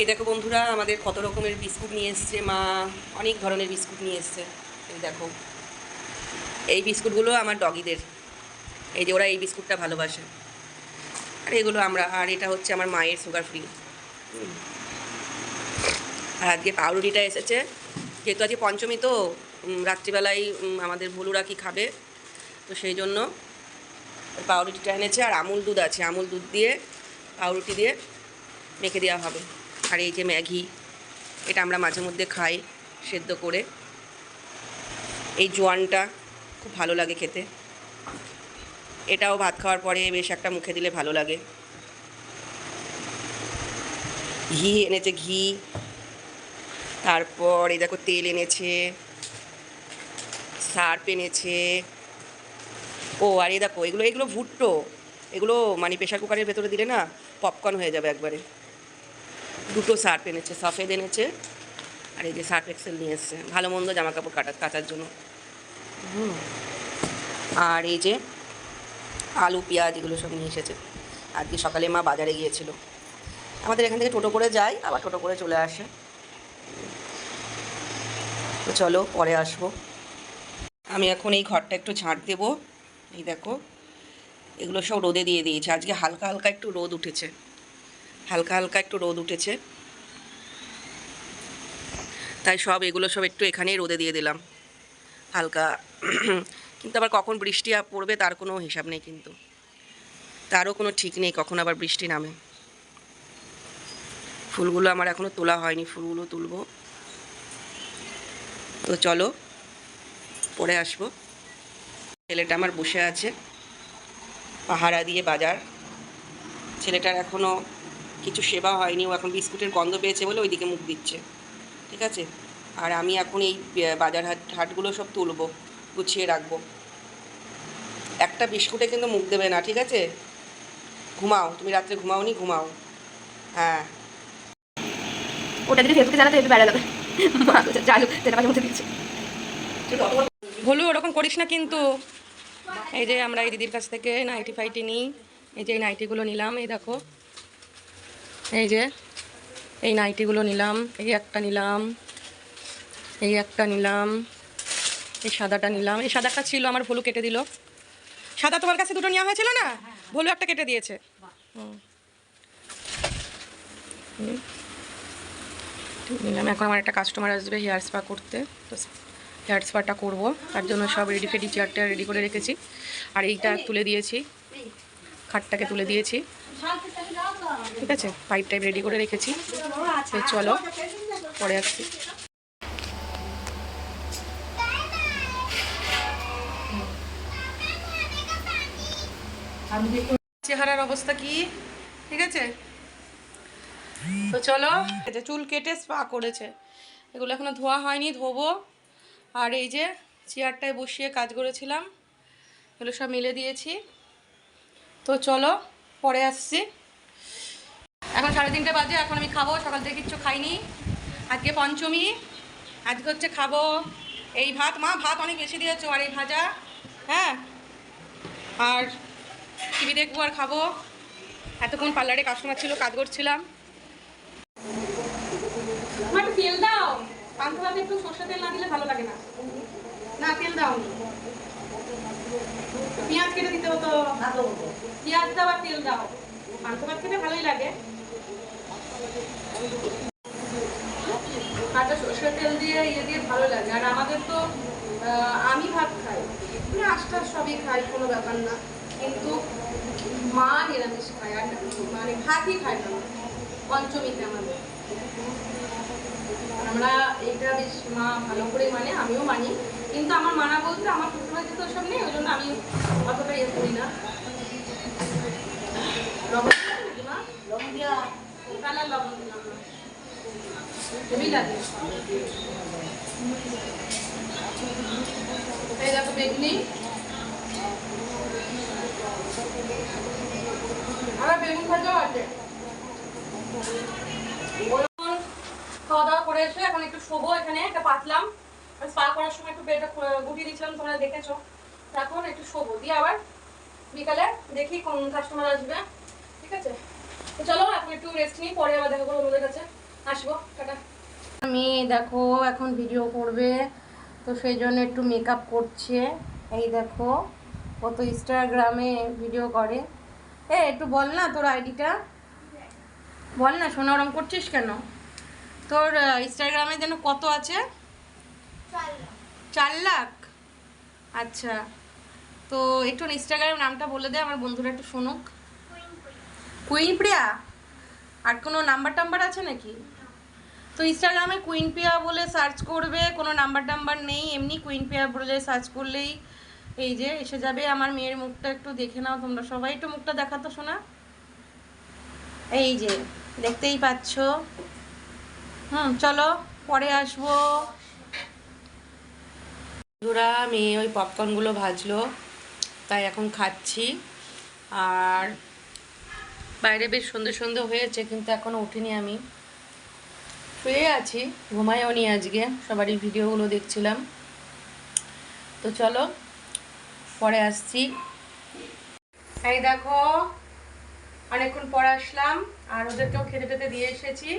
এই দেখো বন্ধুরা, আমাদের কত রকমের বিস্কুট নিয়ে এসছে, মা অনেক ধরনের বিস্কুট নিয়ে এসছে। এই দেখো, এই বিস্কুটগুলো আমার ডগিদের। এই যে ওরা এই বিস্কুটটা ভালোবাসে। আর এগুলো আমরা, আর এটা হচ্ছে আমার মায়ের সুগার ফ্রি আর আজকে পাউরুটিটা এসেছে। যেহেতু আজকে পঞ্চমী তো রাত্রিবেলায় আমাদের ভুলুরা কি খাবে? তো সেই জন্য পাউরুটিটা এনেছে। আর আমুল দুধ আছে, আমুল দুধ দিয়ে, পাউরুটি দিয়ে মেখে দেওয়া হবে। আর এই যে ম্যাগি, এটা আমরা মাঝে মধ্যে খাই সেদ্ধ করে। এই জোয়ানটা খুব ভালো লাগে খেতে। এটাও ভাত খাওয়ার পরে বেশ একটা মুখে দিলে ভালো লাগে। ঘি এনেছে, ঘি। তারপর এই দেখো তেল এনেছে সার্প এনেছে। ও, আর এই দেখো, এগুলো এগুলো ভুট্টো। এগুলো মানে প্রেশার কুকারের ভেতরে দিলে না পপকর্ন হয়ে যাবে একবারে। দুটো সার্ফ এনেছে, সফেদ এনেছে আর এই যে সার্ফ এক্সেল নিয়ে এসছে। ভালো মন্দ জামা কাপড় কাটা, কাচার জন্য। আর এই যে আলু, পেঁয়াজ এগুলো সব নিয়ে এসেছে। আজকে সকালে মা বাজারে গিয়েছিল। আমাদের এখান থেকে টোটো করে যায়, আবার টোটো করে চলে আসে। তো চলো পরে আসব। আমি এখন এই ঘরটা একটু ঝাঁট দেবো। এই দেখো, এগুলো সব রোদে দিয়ে দিয়েছে। আজকে হালকা হালকা একটু রোদ উঠেছে। হালকা হালকা একটু রোদ উঠেছে। তাই সব এগুলো সব একটু এখানেই রোদে দিয়ে দিলাম। হালকা কিন্তু আবার কখন বৃষ্টি পড়বে তার কোনো হিসাব নেই কিন্তু। তারও কোনো ঠিক নেই কখন আবার বৃষ্টি নামে। ফুলগুলো আমার এখনও তোলা হয়নি, ফুলগুলো তুলবো। তো চলো, পরে আসব। ছেলেটা আমার বসে আছে, পাহারা দিয়ে বাজার। ছেলেটার এখনও কিছু সেবা হয়নি ও এখন বিস্কুটের গন্ধ পেয়েছে বলে ওইদিকে মুখ দিচ্ছে। ঠিক আছে? আর আমি এখন এই বাজার হাট হাটগুলো সব তুলবো গুছিয়ে রাখব। একটা বিস্কুটে কিন্তু মুখ দেবে না ঠিক আছে? ঘুমাও তুমি রাত্রে ঘুমাও নি ঘুমাও। হ্যাঁ। ওটা যদি ফেসবুকে জানাতে একটু বেড়া বলছে জানো সেটা মাঝে মধ্যে দিচ্ছে। ভুলু ওরকম করিস না কিন্তু। এই যে আমরা এই দিদির কাছ থেকে নাইটি ফাইটি নিই এই যে এই নাইটিগুলো নিলাম এই দেখো। এই যে, এই নাইটিগুলো নিলাম, এই একটা নিলাম, এই একটা নিলাম, এই সাদাটা নিলাম। এই সাদাটা ছিল আমার ভুলু কেটে দিল। সাদা তোমার কাছে দুটো নেওয়া হয়েছিল না? ভুলু একটা কেটে দিয়েছে। নিলাম। এখন আমার একটা কাস্টমার আসবে হেয়ার স্পা করতে। তো হেয়ার স্পাটা করব। তার জন্য সব রেডি ফেডি চেয়ারটা রেডি করে রেখেছি। আর এইটা তুলে দিয়েছি। খাটটাকে তুলে দিয়েছি। ঠিক আছে পাইপ টাইপ রেডি করে রেখেছি। চলো, পরে আসছি। চেহারার অবস্থা কি? ঠিক আছে? তো চলো চুল কেটে স্পা করেছে। এগুলো এখনও ধোয়া হয়নি, ধোবো। আর এই যে চেয়ারটায় বসিয়ে কাজ করেছিলাম, এগুলো সব মিলে দিয়েছি। তো চলো, পরে আসছি। এখন সাড়ে তিনটে বাজে এখন আমি খাব সকাল থেকে কিচ্ছু খাইনি। আজকে পঞ্চমী আজকে হচ্ছে খাব এই ভাত। মা ভাত অনেক বেশি দিয়েছ আর এই ভাজা হ্যাঁ? আর টিভি দেখব আর খাব। এতক্ষণ পার্লারে কাস্টমার ছিল কাজ করছিলাম। তেল দাও। পান্তা ভাতে একটু সর্ষে তেল না দিলে ভালো লাগে না। না তেল দাও। পেঁয়াজ কেটে দিতে হতো। পেঁয়াজ দাও আর তেল দাও। পান্তা ভাত খেতে ভালোই লাগে। কাঁচা সর্ষের তেল দিয়ে ইয়ে দিয়ে ভালো লাগে। আর আমাদের তো আমি ভাত খাই। মানে আশটা সবই খাই, কোনো ব্যাপার না। কিন্তু মা নিরামিষ খায়, আর মানে ভাতই খায় না। পঞ্চমীতে আমাদের। আমরা এটা বেশ মা ভালো করে মানে আমিও মানি। কিন্তু আমার মানা বলতে আমার শ্বশুরবাড়িতে তো সব নেই ওই জন্য আমি অতটা ইয়ে করি না। লবণ নাকি এই দেখো বেগনি। ভাজাও আছে। খাওয়া দাওয়া করে এখন একটু শোবো এখানে, একটা পাতলাম। স্পা করার সময় একটু বেডটা গুটিয়ে দিয়েছিলাম, তোমরা দেখেছ। এখন একটু শোবো, দিয়ে আবার বিকালে দেখি কোন কাস্টমার আসবে। ঠিক আছে? চলো, এখন একটু রেস্ট নিই, পরে আবার দেখা করব কাছে। মেয়ে দেখো, এখন ভিডিও করবে, তো সেই জন্য একটু মেকআপ করছে। এই দেখো, ও তো ইনস্টাগ্রামে ভিডিও করে। এ, একটু বল না তোর আইডিটা বল না, সোনা ওরম করছিস কেন? তোর ইনস্টাগ্রামে যেন কত আছে? চার লাখ। আচ্ছা তো একটু ইনস্টাগ্রাম নামটা বলে দে, আমার বন্ধুরা একটু শুনুক। কুইন প্রিয়া আর কোনো নাম্বার টাম্বার আছে নাকি? তো ইনস্টাগ্রামে কুইন প্রিয়া বলে সার্চ করবে, কোনো নাম্বার টাম্বার নেই, এমনি কুইন প্রিয়া বলে সার্চ করলেই এই যে এসে যাবে। আমার মেয়ের মুখটা একটু দেখে নাও তোমরা সবাই, একটু মুখটা দেখাতো শোনা। এই যে, দেখতেই পাচ্ছ। হুম, চলো, পরে আসব। বন্ধুরা, মেয়ে ওই পপকর্নগুলো ভাজলো, তাই এখন খাচ্ছি। আর বাইরে বেশ সুন্দর সন্ধে হয়েছে, কিন্তু এখনও উঠিনি আমি। শুয়ে আছি, ঘুমায়ও নি আজকে, সবারই ভিডিওগুলো দেখছিলাম। তো চলো, পরে আসছি। এই দেখো, অনেকক্ষণ পর আসলাম, আর ওদেরকেও খেতে টেতে দিয়ে এসেছি।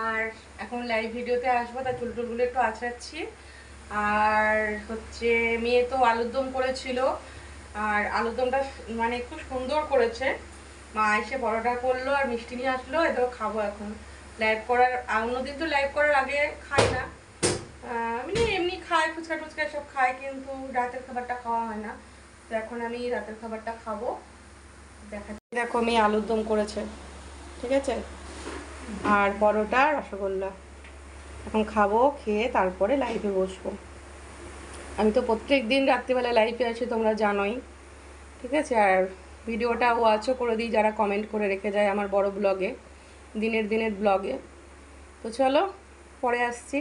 আর এখন লাইভ ভিডিওতে আসব, তার চুল টুলগুলো একটু আছড়াচ্ছি। আর হচ্ছে, মেয়ে তো আলুর দম করেছিল। আর আলুর দমটা মানে খুব সুন্দর করেছে। মা এসে পরোটা করল আর মিষ্টি নিয়ে আসলো এটাও খাব এখন। লাইভ করার অন্যদিন তো লাইভ করার আগে খাই না। মানে এমনি খাই, ফুচকা টুচকা সব খাই, কিন্তু রাতের খাবারটা খাওয়া হয় না। তো এখন আমি রাতের খাবারটা খাব। দেখা দেখো আমি আলুর দম করেছে, ঠিক আছে? আর পরোটা, রসগোল্লা। এখন খাব, খেয়ে তারপরে লাইভে বসবো। আমি তো প্রত্যেক দিন রাত্রিবেলা লাইভে আসি তোমরা জানোই। ঠিক আছে? আর ভিডিওটা ওয়াচও করে দিই, যারা কমেন্ট করে রেখে যায় আমার বড় ব্লগে দিনের দিনের ব্লগে তো চলো, পরে আসছি।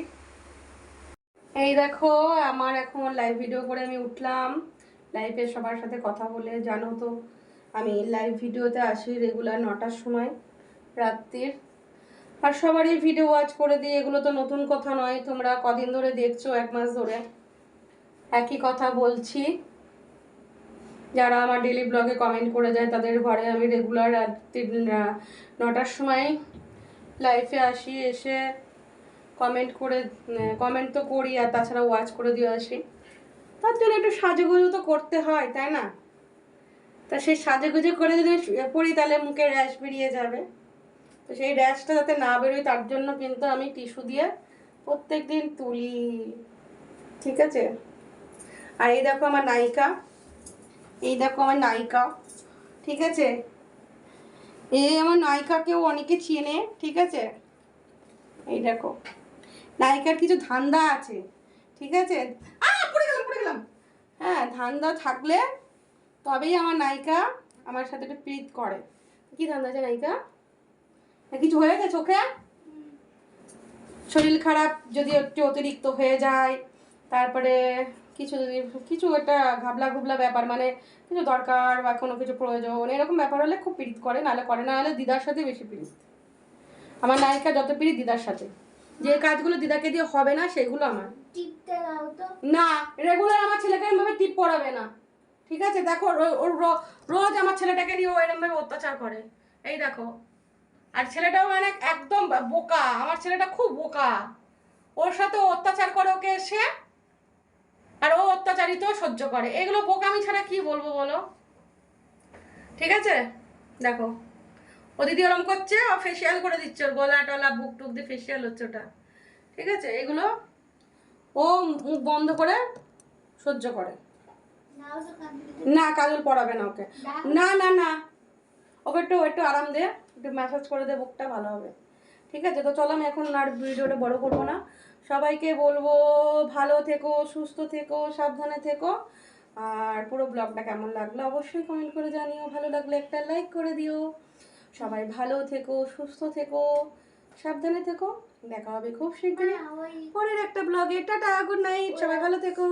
এই দেখো, আমার এখন লাইভ ভিডিও করে আমি উঠলাম। লাইভে সবার সাথে কথা বলে, জানো তো, আমি লাইভ ভিডিওতে আসি রেগুলার নটার সময়, রাত্রির। আর সবারই ভিডিও ওয়াচ করে দিই, এগুলো তো নতুন কথা নয়, তোমরা কদিন ধরে দেখছ, এক মাস ধরে। একই কথা বলছি। যারা আমার ডেলি ব্লগে কমেন্ট করে যায়, তাদের ঘরে আমি রেগুলার রাত্রি নটার সময় লাইফে আসি, এসে কমেন্ট করে কমেন্ট তো করি আর তাছাড়া ওয়াচ করে দিয়ে আসি। তার জন্য একটু সাজুগুজু তো করতে হয়, তাই না? তা সেই সাজুগুজু করে যদি শুয়ে পড়ি, তাহলে মুখে র্যাশ বেরিয়ে যাবে। তো সেই র্যাশটা যাতে না বেরোয়, তার জন্য কিন্তু আমি টিস্যু দিয়ে প্রত্যেক দিন তুলি। ঠিক আছে? আর এই দেখো আমার নায়িকা। এই দেখো আমার নায়িকা, ঠিক আছে? এই আমার নায়িকাকেও অনেকে চেনে, ঠিক আছে? এই দেখো, নায়িকার কিছু ধান্দা আছে, ঠিক আছে? পড়ে গেলাম পড়ে গেলাম। হ্যাঁ ধান্দা থাকলে তবেই আমার নায়িকা আমার সাথে একটু প্রীত করে। কি ধান্দা আছে নায়িকা? কিছু হয়েছে চোখে শরীর খারাপ যদি একটু অতিরিক্ত হয়ে যায়, তারপরে কিছু যদি কিছু একটা ঘাবলা ঘুবলা ব্যাপার মানে কিছু দরকার বা কোনো কিছু প্রয়োজন এরকম ব্যাপার হলে খুব পীড়িত করে নাহলে করে না হলে দিদার সাথে বেশি পীড়িত। আমার নায়িকা যত পীড়িত দিদার সাথে। যে কাজগুলো দিদাকে দিয়ে হবে না সেগুলো আমার। না রেগুলার আমার ছেলেকে এরমভাবে টিপ পড়াবে না। ঠিক আছে? দেখো ওর রোজ আমার ছেলেটাকে নিয়ে ও এরমভাবে অত্যাচার করে। এই দেখো। আর ছেলেটাও মানে একদম বোকা। আমার ছেলেটা খুব বোকা। ওর সাথে অত্যাচার করে ওকে এসে আর ও অত্যাচারিত সহ্য করে। এগুলো বোকামি ছাড়া কি বলব বলো? ঠিক আছে? দেখো। ও দিদি ওরম করছে, ও ফেসিয়াল করে দিচ্ছে ওর গলা টলা, বুক টুক দিয়ে ফেসিয়াল হচ্ছে ওটা। ঠিক আছে? এগুলো ও মুখ বন্ধ করে সহ্য করে। না, কাজল পড়াবে না ওকে। না না না। ওকে একটু একটু আরাম দে, একটু ম্যাসাজ করে দে, বুকটা ভালো হবে। ঠিক আছে? তো চলো, আমি এখন আর ভিডিওটা বড় করব না। সবাইকে বলব ভালো থেকো সুস্থ থেকো সাবধানে থেকো। আর পুরো ব্লগটা কেমন লাগল অবশ্যই কমেন্ট করে জানিও। ভালো লাগলে একটা লাইক করে দিও। সবাই ভালো থেকো সুস্থ থেকো সাবধানে থেকো। দেখা হবে খুব শীঘ্রই। পরের একটা ব্লগে। টাটা গুড নাইট সবাই ভালো থেকো।